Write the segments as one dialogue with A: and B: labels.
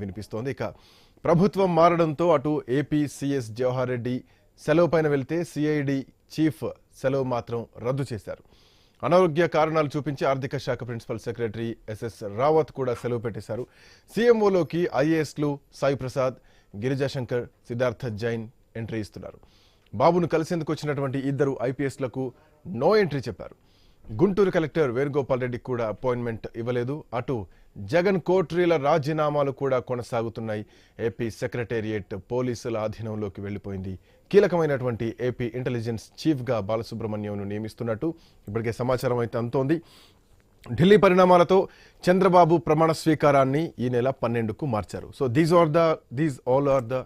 A: వినిపిస్తోంది. ఇక ప్రభుత్వం మారడంతో అటు ఏపీ సీఎస్ జవహర్ రెడ్డి సెలవు పైన వెళ్తే సిఐడి చీఫ్ సెలవు మాత్రం రద్దు చేశారు. అనారోగ్య కారణాలు చూపించి ఆర్థిక శాఖ ప్రిన్సిపల్ సెక్రటరీ ఎస్ఎస్ రావత్ కూడా సెలవు పెట్టేశారు. సీఎంఓలోకి ఐఏఎస్లు సాయి ప్రసాద్ గిరిజాశంకర్ సిద్ధార్థ జైన్ ఎంట్రీ ఇస్తున్నారు. బాబును కలిసేందుకు వచ్చినటువంటి ఇద్దరు ఐపీఎస్లకు నో ఎంట్రీ చెప్పారు. గుంటూరు కలెక్టర్ వేణుగోపాల్ రెడ్డికి కూడా అపాయింట్మెంట్ ఇవ్వలేదు. అటు జగన్ కోట్రీల రాజీనామాలు కూడా కొనసాగుతున్నాయి. ఏపీ సెక్రటేరియట్ పోలీసుల ఆధీనంలోకి వెళ్ళిపోయింది కీలకమైనటువంటి ఏపీ ఇంటెలిజెన్స్ చీఫ్గా బాలసుబ్రహ్మణ్యంను నియమిస్తున్నట్టు ఇప్పటికే సమాచారం అయితే అంతోంది ఢిల్లీ పరిణామాలతో చంద్రబాబు ప్రమాణ స్వీకారాన్ని ఈ నెల పన్నెండుకు మార్చారు. So these are the these all are the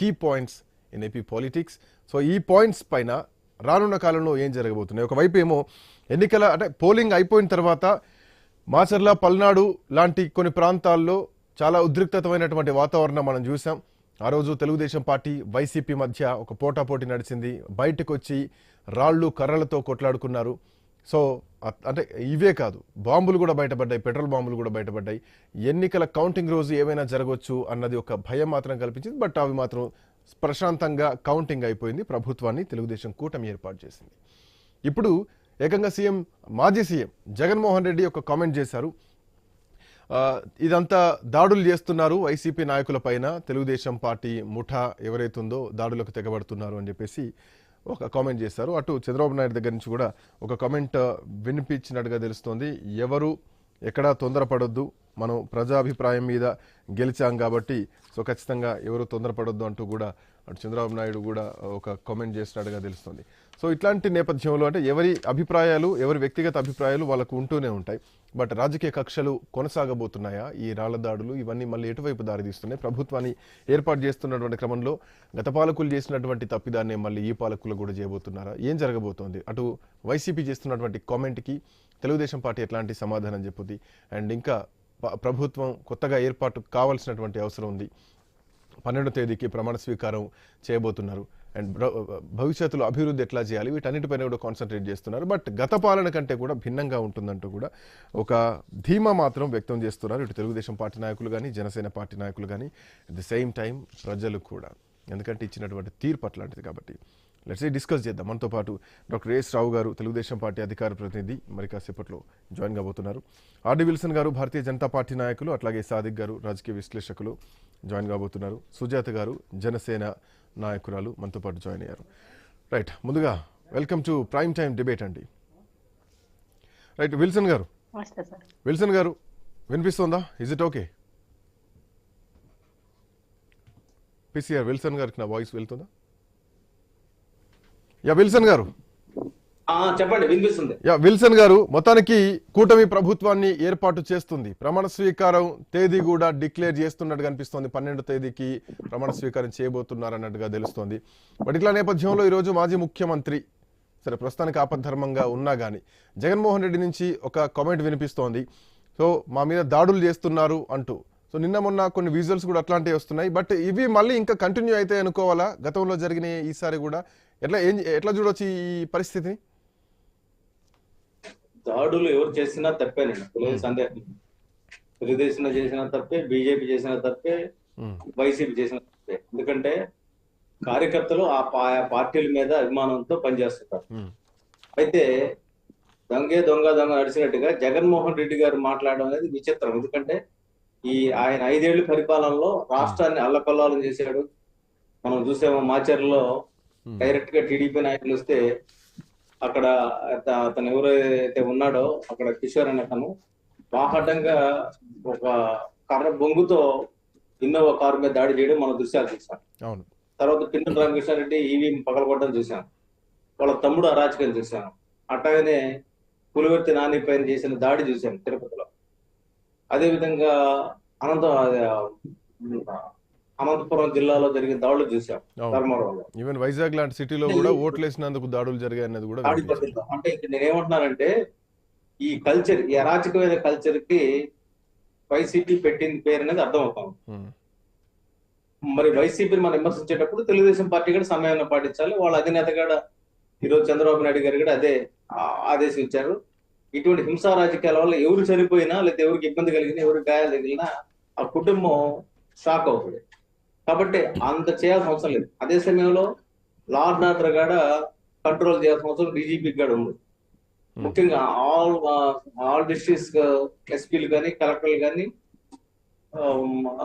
A: key points in AP politics so ఈ పాయింట్స్ పైన రానున్న కాలంలో ఏం జరగబోతున్నాయి ఒకవైపు ఏమో ఎన్నికల అంటే పోలింగ్ అయిపోయిన తర్వాత మాచర్ల పల్నాడు లాంటి కొన్ని ప్రాంతాల్లో చాలా ఉద్రిక్తమైనటువంటి వాతావరణం మనం చూసాం ఆ రోజు తెలుగుదేశం పార్టీ వైసీపీ మధ్య ఒక పోటాపోటీ నడిచింది. బయటకు వచ్చి రాళ్ళు కర్రలతో కొట్లాడుకున్నారు. సో అంటే ఇవే కాదు బాంబులు కూడా బయటపడ్డాయి పెట్రోల్ బాంబులు కూడా బయటపడ్డాయి. ఎన్నికల కౌంటింగ్ రోజు ఏమైనా జరగవచ్చు అన్నది ఒక భయం మాత్రం కల్పించింది. బట్ అవి మాత్రం ప్రశాంతంగా కౌంటింగ్ అయిపోయింది. ప్రభుత్వాన్ని తెలుగుదేశం కూటమి ఏర్పాటు చేసింది. ఇప్పుడు ఏకంగా సీఎం మాజీ సీఎం జగన్మోహన్ రెడ్డి ఒక కామెంట్ చేశారు. ఇదంతా దాడులు చేస్తున్నారు వైసీపీ నాయకుల పైన. తెలుగుదేశం పార్టీ ముఠా ఎవరైతుందో దాడులకు తెగబడుతున్నారు అని చెప్పేసి ఒక కామెంట్ చేశారు. అటు చంద్రబాబు నాయుడు దగ్గర నుంచి కూడా ఒక కామెంట్ వినిపించినట్టుగా తెలుస్తోంది. ఎవరు ఎక్కడా తొందరపడొద్దు మనం ప్రజాభిప్రాయం మీద గెలిచాం కాబట్టి సో ఖచ్చితంగా ఎవరు తొందరపడొద్దు అంటూ కూడా అటు చంద్రబాబు నాయుడు కూడా ఒక కామెంట్ చేసినట్టుగా తెలుస్తుంది. సో ఇట్లాంటి నేపథ్యంలో అంటే ఎవరి అభిప్రాయాలు ఎవరి వ్యక్తిగత అభిప్రాయాలు వాళ్ళకు ఉంటూనే ఉంటాయి. బట్ రాజకీయ కక్షలు కొనసాగబోతున్నాయా? ఈ రాళ్ళ దాడులు ఇవన్నీ మళ్ళీ ఎటువైపు దారితీస్తున్నాయి ప్రభుత్వాన్ని ఏర్పాటు చేస్తున్నటువంటి క్రమంలో గత పాలకులు చేసినటువంటి తప్పిదాన్ని మళ్ళీ ఈ పాలకులు కూడా చేయబోతున్నారా? ఏం జరగబోతోంది? అటు వైసీపీ చేస్తున్నటువంటి కామెంట్కి తెలుగుదేశం పార్టీ ఎట్లాంటి సమాధానం చెప్పుద్ది? అండ్ ఇంకా ప్రభుత్వం కొత్తగా ఏర్పాటు కావాల్సినటువంటి అవసరం ఉంది. పన్నెండో తేదీకి ప్రమాణ స్వీకారం చేయబోతున్నారు. అండ్ భవిష్యత్తులో అభివృద్ధి ఎట్లా చేయాలి? వీటన్నిటిపైన కూడా కాన్సన్ట్రేట్ చేస్తున్నారు. బట్ గత పాలన కంటే కూడా భిన్నంగా ఉంటుందంటూ కూడా ఒక ధీమా మాత్రం వ్యక్తం చేస్తున్నారు. ఇటు తెలుగుదేశం పార్టీ నాయకులు కానీ జనసేన పార్టీ నాయకులు కానీ అట్ ది సేమ్ టైం ప్రజలు కూడా. ఎందుకంటే ఇచ్చినటువంటి తీర్పు అట్లాంటిది కాబట్టి. లెట్స్ డిస్కస్ చేద్దాం. మనతో పాటు డాక్టర్ ఎస్ రావు గారు తెలుగుదేశం పార్టీ అధికార ప్రతినిధి మరి కాసేపట్లో జాయిన్ కాబోతున్నారు. ఆర్డి విల్సన్ గారు భారతీయ జనతా పార్టీ నాయకులు అట్లాగే సాదిక్ గారు రాజకీయ విశ్లేషకులు జాయిన్ కాబోతున్నారు. సుజాత గారు జనసేన నాయకురాలు మనతో పాటు జాయిన్ అయ్యారు. రైట్ ముందుగా welcome to prime time debate అండి. రైట్ విల్సన్ గారు. విల్సన్ గారు వినిపిస్తుందా? Is it okay PCR Wilson గారికి నా వాయిస్ వెళ్తుందా? యా విల్సన్ గారు.
B: చెప్పండి వినిపిస్తుంది.
A: యా విల్సన్ గారు మొత్తానికి కూటమి ప్రభుత్వాన్ని ఏర్పాటు చేస్తుంది. ప్రమాణ స్వీకారం తేదీ కూడా డిక్లేర్ చేస్తున్నట్టు కనిపిస్తోంది పన్నెండు తేదీకి ప్రమాణ స్వీకారం చేయబోతున్నారు అన్నట్టుగా తెలుస్తోంది. బట్ ఇట్లా నేపథ్యంలో ఈరోజు మాజీ ముఖ్యమంత్రి సరే ప్రస్తుతానికి ఆపద్ధర్మంగా ఉన్నా కానీ జగన్మోహన్ రెడ్డి నుంచి ఒక కామెంట్ వినిపిస్తోంది. సో మా మీద దాడులు చేస్తున్నారు అంటూ. సో నిన్న మొన్న కొన్ని విజువల్స్ కూడా అట్లాంటివి వస్తున్నాయి. బట్ ఇవి మళ్ళీ ఇంకా కంటిన్యూ అయితే అనుకోవాలా? గతంలో జరిగిన ఈసారి కూడా ఎట్లా ఏం ఎట్లా చూడొచ్చు ఈ పరిస్థితిని
B: దాడులు ఎవరు చేసినా తప్పేనండి సందేహం తెలుగుదేశం చేసిన తప్పే బీజేపీ చేసిన తప్పే. వైసీపీ చేసిన తప్పే ఎందుకంటే కార్యకర్తలు ఆ పార్టీల మీద అభిమానంతో పనిచేస్తుంటారు. అయితే దొంగే దొంగ దొంగ నడిచినట్టుగా జగన్మోహన్ రెడ్డి గారు మాట్లాడడం అనేది విచిత్రం ఎందుకంటే ఈ ఆయన ఐదేళ్ళ పరిపాలనలో రాష్ట్రాన్ని అల్లకల్లాలం చేశాడు మనం చూసాము మాచర్లో. డైరెక్ట్గా టీడీపీ నాయకులు వస్తే అక్కడ అత- అతను ఎవరైతే ఉన్నాడో అక్కడ కిషోర్ అనే అతను బాహటంగా ఒక కర్ర బొంగుతో ఇన్నోవా కారు మీద దాడి చేయడం మనం దృశ్యాలు చూసాం తర్వాత పిన్నెల రామకృష్ణారెడ్డి ఈవీఎం పగలగొట్టడం చూసాం వాళ్ళ తమ్ముడు అరాచకం చూసాం అట్లాగనే పులివర్తి నాని పైన చేసిన దాడి చూసాం తిరుపతిలో. అదే విధంగా అనంత అనంతపురం జిల్లాలో జరిగిన దాడులు చూసాం
A: అవును.
B: ధర్మవరంలో.
A: ఈవెన్ వైజాగ్ లాంటి సిటీలో కూడా ఓట్లు వేసినందుకు దాడులు జరిగాయి అన్నది కూడా
B: అంటే ఇక్కడ నేను ఏమంటున్నానంటే ఈ కల్చర్ ఈ అరాచకమైన కల్చర్కి వైసీపీ పెట్టింది పేరు అనేది అర్థం అవుతాం. మరి వైసీపీని మనం విమర్శించేటప్పుడు తెలుగుదేశం పార్టీ కూడా సమయాన్ని పాటించాలి. వాళ్ళ అధినేత కూడా ఈరోజు చంద్రబాబు నాయుడు గారు కూడా అదే ఆ- ఆదేశించారు ఇటువంటి హింసా రాజకీయాల వల్ల ఎవరు చనిపోయినా లేదా ఎవరికి ఇబ్బంది కలిగినా ఎవరికి గాయాలు తగిలినా ఆ కుటుంబం షాక్ అవుతుంది. కాబట్టి అంత చేయాల్సిన అవసరం లేదు. అదే సమయంలో లా అండ్ ఆర్డర్ కాడ కంట్రోల్ చేయాల్సిన అవసరం డీజీపీ కాడ ఉంది. ముఖ్యంగా ఆల్ ఆల్ డిస్ట్రిక్ట్స్ ఎస్పీలు కానీ కలెక్టర్లు కానీ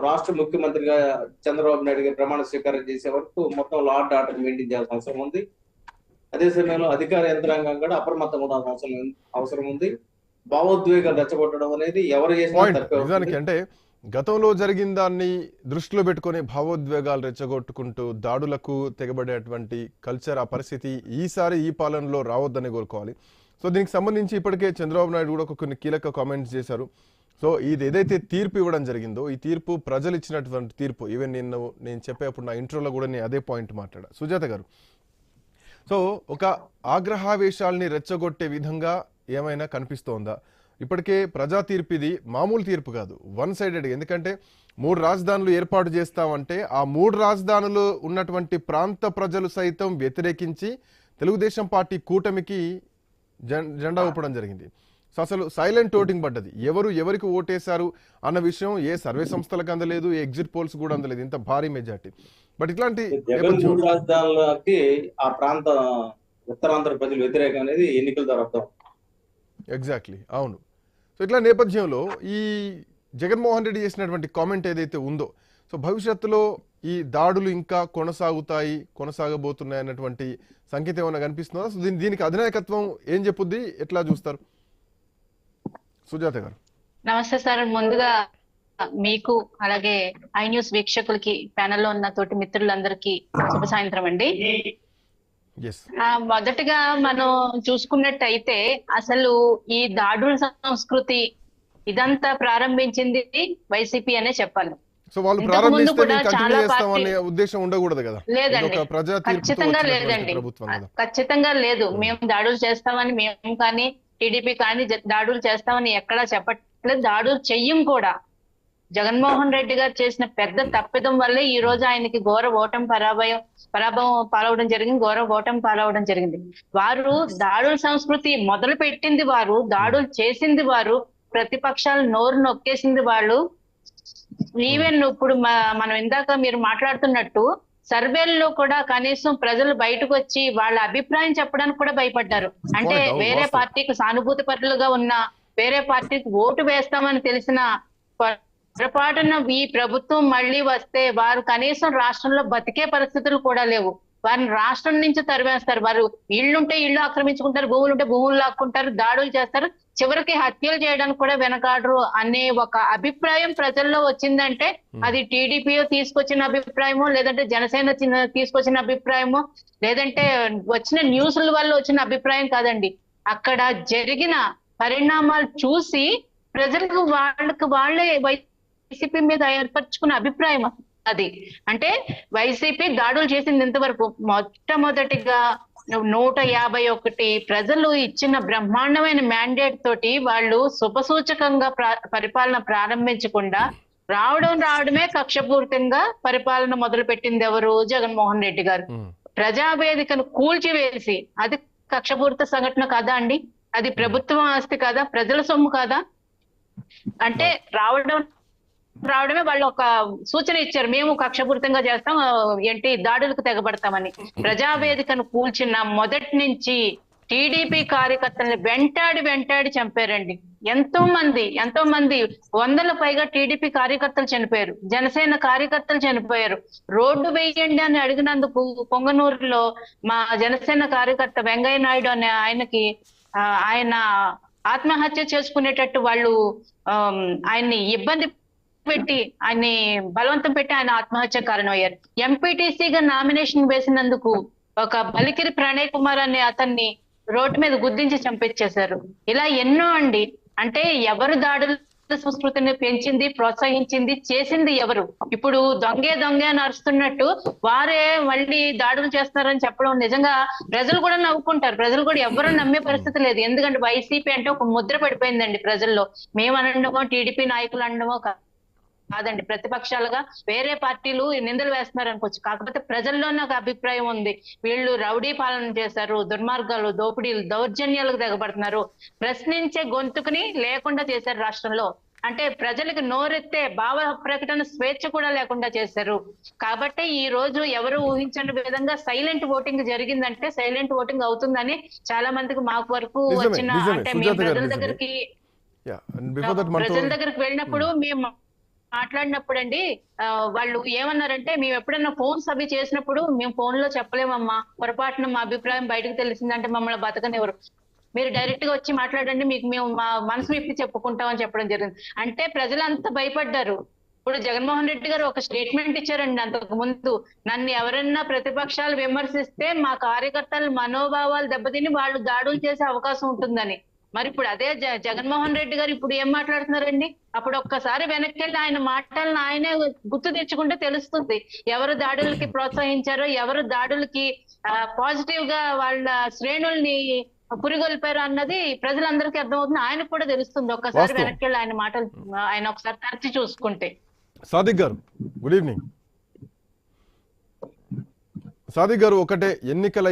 B: రాష్ట్ర ముఖ్యమంత్రిగా చంద్రబాబు నాయుడు గారు ప్రమాణ స్వీకారం చేసే వరకు మొత్తం లా అండ్ ఆర్డర్ మెయింటైన్ చేయాల్సిన అవసరం ఉంది. అదే సమయంలో అధికార యంత్రాంగం కూడా అప్రమత్తం ఉండాల్సిన అవసరం అవసరం ఉంది. భావోద్వేగాలు రెచ్చగొట్టడం అనేది ఎవరు చేసినా తప్పే
A: అంటే గతంలో జరిగిన దాన్ని దృష్టిలో పెట్టుకొని భావోద్వేగాలు రెచ్చగొట్టుకుంటూ దాడులకు తెగబడేటువంటి కల్చర్ ఆ పరిస్థితి ఈసారి ఈ పాలనలో రావద్దని కోరుకోవాలి. సో దీనికి సంబంధించి ఇప్పటికే చంద్రబాబు నాయుడు కూడా ఒక కొన్ని కీలక కామెంట్స్ చేశారు. సో ఇది ఏదైతే తీర్పు ఇవ్వడం జరిగిందో ఈ తీర్పు ప్రజలు ఇచ్చినటువంటి తీర్పు ఈవెన్ నేను నేను చెప్పేప్పుడు నా ఇంట్రోలో కూడా నేను అదే పాయింట్ మాట్లాడా. సుజాత గారు సో ఒక ఆగ్రహావేశాల్ని రెచ్చగొట్టే విధంగా ఏమైనా కనిపిస్తోందా? ఇప్పటికే ప్రజా తీర్పు ఇది మామూలు తీర్పు కాదు. One sided. ఎందుకంటే మూడు రాజధానులు ఏర్పాటు చేస్తామంటే ఆ మూడు రాజధానులు ఉన్నటువంటి ప్రాంత ప్రజలు సైతం వ్యతిరేకించి తెలుగుదేశం పార్టీ కూటమికి జెండా ఊపడం జరిగింది. సో అసలు సైలెంట్ ఓటింగ్ పడ్డది. ఎవరు ఎవరికి ఓటేశారు అన్న విషయం ఏ సర్వే సంస్థలకు అందలేదు ఏ ఎగ్జిట్ పోల్స్ కూడా అందలేదు. ఇంత భారీ మెజార్టీ. బట్ ఇట్లాంటి
B: రాజధానులకి ఆ ప్రాంత ఉత్తరాంధ్ర ప్రజలు వ్యతిరేకం అనేది ఎన్నికల ద్వారా
A: ఎగ్జాక్ట్లీ అవును. సో ఇట్లా నేపథ్యంలో ఈ జగన్మోహన్ రెడ్డి చేసినటువంటి కామెంట్ ఏదైతే ఉందో సో భవిష్యత్తులో ఈ దాడులు ఇంకా కొనసాగుతాయి కొనసాగబోతున్నాయి అన్నటువంటి సంకేతం ఏమైనా కనిపిస్తుందా? సో దీని దీనికి అధినాయకత్వం ఏం చెప్పుద్ది? ఎట్లా చూస్తారు? సుజాత గారు.
C: నమస్తే సార్. ముందుగా మీకు అలాగే ఐ న్యూస్ వీక్షకులకి ప్యానెల్లో ఉన్న తోటి మిత్రులందరికీ శుభ సాయంత్రం అండి. మొదటగా మనం చూసుకున్నట్టయితే అసలు ఈ దాడుల సంస్కృతి ఇదంతా ప్రారంభించింది వైసీపీ అనే చెప్పాలి.
A: సో వాళ్ళు ప్రారంభిస్తే ఉద్దేశం ఉండకూడదు కదా.
C: లేదండి. ఖచ్చితంగా లేదండి. ఖచ్చితంగా లేదు. మేము దాడులు చేస్తామని మేము కానీ టీడీపీ కానీ దాడులు చేస్తామని ఎక్కడా చెప్పట్లేదు. దాడులు చెయ్యం కూడా. జగన్మోహన్ రెడ్డి గారు చేసిన పెద్ద తప్పిదం వల్లే ఈ రోజు ఆయనకి ఘోర ఓటం పరాభయం పరాభవం పాలవడం జరిగింది ఘోర ఓటం పాలవడం జరిగింది. వారు దాడుల సంస్కృతి మొదలు పెట్టింది వారు దాడులు చేసింది వారు ప్రతిపక్షాలు నోరు నొక్కేసింది వాళ్ళు. ఈవెన్ ఇప్పుడు మనం ఇందాక మీరు మాట్లాడుతున్నట్టు సర్వేల్లో కూడా కనీసం ప్రజలు బయటకు వచ్చి వాళ్ళ అభిప్రాయం చెప్పడానికి కూడా భయపడ్డారు. అంటే వేరే. పార్టీకి సానుభూతి పరులుగా ఉన్న వేరే పార్టీకి ఓటు వేస్తామని తెలిసిన పొరపాటున ఈ ప్రభుత్వం మళ్ళీ వస్తే వారు కనీసం రాష్ట్రంలో బతికే పరిస్థితులు కూడా లేవు. వారిని రాష్ట్రం నుంచి తరివేస్తారు వారు ఇళ్ళుంటే ఇళ్ళు ఆక్రమించుకుంటారు భూములు ఉంటే భూములు లాక్కుంటారు దాడులు చేస్తారు. చివరికి హత్యలు చేయడానికి కూడా వెనకాడరు అనే ఒక అభిప్రాయం ప్రజల్లో వచ్చిందంటే అది టీడీపీ తీసుకొచ్చిన అభిప్రాయమో లేదంటే జనసేన తీసుకొచ్చిన అభిప్రాయమో లేదంటే వచ్చిన న్యూస్ల వల్ల వచ్చిన అభిప్రాయం కాదండి. అక్కడ జరిగిన పరిణామాలు చూసి ప్రజలకు వాళ్ళకి వాళ్ళే వైసీపీ మీద ఏర్పరచుకున్న అభిప్రాయం అది. అంటే వైసీపీ దాడులు చేసింది ఇంతవరకు మొట్టమొదటిగా నూట యాభై ఒకటి ప్రజలు ఇచ్చిన బ్రహ్మాండమైన మ్యాండేట్ తోటి వాళ్ళు శుభసూచకంగా ప్రా- పరిపాలన ప్రారంభించకుండా రావడం రావడమే కక్షపూరితంగా పరిపాలన మొదలు పెట్టింది ఎవరు? జగన్మోహన్ రెడ్డి గారు. ప్రజావేదికను కూల్చివేసి అది కక్షపూరిత సంఘటన కాదా అండి? అది ప్రభుత్వం ఆస్తి కాదా? ప్రజల సొమ్ము కాదా? అంటే రావడం రావడమే వాళ్ళు ఒక సూచన ఇచ్చారు. మేము కక్షపూరితంగా చేస్తాం ఏంటి దాడులకు తెగబడతామని. ప్రజావేదికను కూల్చిన మొదటి నుంచి టీడీపీ కార్యకర్తల్ని వెంటాడి వెంటాడి చంపారండి. ఎంతో మంది ఎంతో మంది వందల పైగా టీడీపీ కార్యకర్తలు చనిపోయారు. జనసేన కార్యకర్తలు చనిపోయారు. రోడ్డు వేయండి అని అడిగినందుకు పొంగనూరులో మా జనసేన కార్యకర్త వెంగయ్య నాయుడు అనే ఆయనకి ఆయన ఆత్మహత్య చేసుకునేటట్టు వాళ్ళు ఆయన్ని ఇబ్బంది పెట్టి ఆయన్ని బలవంతం పెట్టి ఆయన ఆత్మహత్య కారణమయ్యారు. ఎంపీటీసీగా నామినేషన్ వేసినందుకు ఒక బలికిరి ప్రణయ్ కుమార్ అనే అతన్ని రోడ్డు మీద గుద్దించి చంపించేశారు ఇలా ఎన్నో అండి. అంటే ఎవరు దాడులు సంస్కృతిని పెంచింది ప్రోత్సహించింది చేసింది ఎవరు? ఇప్పుడు దొంగే దొంగే అని అరుస్తున్నట్టు వారే మళ్ళీ దాడులు చేస్తున్నారని చెప్పడం నిజంగా ప్రజలు కూడా నవ్వుకుంటారు. ప్రజలు కూడా ఎవరు నమ్మే పరిస్థితి లేదు. ఎందుకంటే వైసీపీ అంటే ఒక ముద్ర పడిపోయిందండి ప్రజల్లో. మేము అనడమో టీడీపీ నాయకులు అనడమో కాదండి. ప్రతిపక్షాలుగా వేరే పార్టీలు నిందలు వేస్తున్నారు అనుకోవచ్చు కాకపోతే ప్రజల్లోనే ఒక అభిప్రాయం ఉంది. వీళ్ళు రౌడీ పాలన చేశారు దుర్మార్గాలు దోపిడీలు దౌర్జన్యాలకు తెగబడుతున్నారు. ప్రశ్నించే గొంతుకుని లేకుండా చేశారు రాష్ట్రంలో. అంటే ప్రజలకు నోరెత్తే భావ ప్రకటన స్వేచ్ఛ కూడా లేకుండా చేశారు. కాబట్టి ఈ రోజు ఎవరు ఊహించని విధంగా సైలెంట్ ఓటింగ్ జరిగిందంటే సైలెంట్ ఓటింగ్ అవుతుందని చాలా మందికి మాకు వరకు వచ్చిన. అంటే
A: గారు
C: ప్రజల. దగ్గరికి ప్రజల దగ్గరికి వెళ్ళినప్పుడు మేము మాట్లాడినప్పుడు అండి వాళ్ళు ఏమన్నారంటే మేము ఎప్పుడైనా ఫోన్స్ అవి చేసినప్పుడు మేము ఫోన్లో చెప్పలేమమ్మా. పొరపాటున మా అభిప్రాయం బయటకు తెలిసిందంటే మమ్మల్ని బతకనివ్వరు. మీరు డైరెక్ట్గా వచ్చి మాట్లాడండి మీకు మేము మా మనసు విప్పి చెప్పుకుంటాం అని చెప్పడం జరిగింది. అంటే ప్రజలు అంత భయపడ్డారు. ఇప్పుడు జగన్మోహన్ రెడ్డి గారు ఒక స్టేట్మెంట్ ఇచ్చారండి అంతకు ముందు నన్ను ఎవరన్నా ప్రతిపక్షాలు విమర్శిస్తే మా కార్యకర్తల మనోభావాలు దెబ్బతిని వాళ్ళు దాడులు చేసే అవకాశం ఉంటుందని. మరి ఇప్పుడు అదే జగన్మోహన్ రెడ్డి గారు ఇప్పుడు ఏం మాట్లాడుతున్నారండి? అప్పుడు ఒక్కసారి వెనక్కి వెళ్ళి ఆయన మాటలను ఆయనే గుర్తు తెచ్చుకుంటే తెలుస్తుంది. ఎవరు దాడులకి ప్రోత్సహించారో ఎవరు దాడులకి పాజిటివ్గా వాళ్ళ శ్రేణుల్ని పురిగొల్పారు అన్నది ప్రజలందరికీ అర్థమవుతుంది. ఆయనకు కూడా తెలుస్తుంది. ఒక్కసారి. వెనక్కి వెళ్ళి ఆయన మాటలు ఆయన ఒకసారి తరచి చూసుకుంటే.
A: సాదిక్ గారు గుడ్ ఈవినింగ్. సాదిక్ గారు ఒకటే ఎన్నికల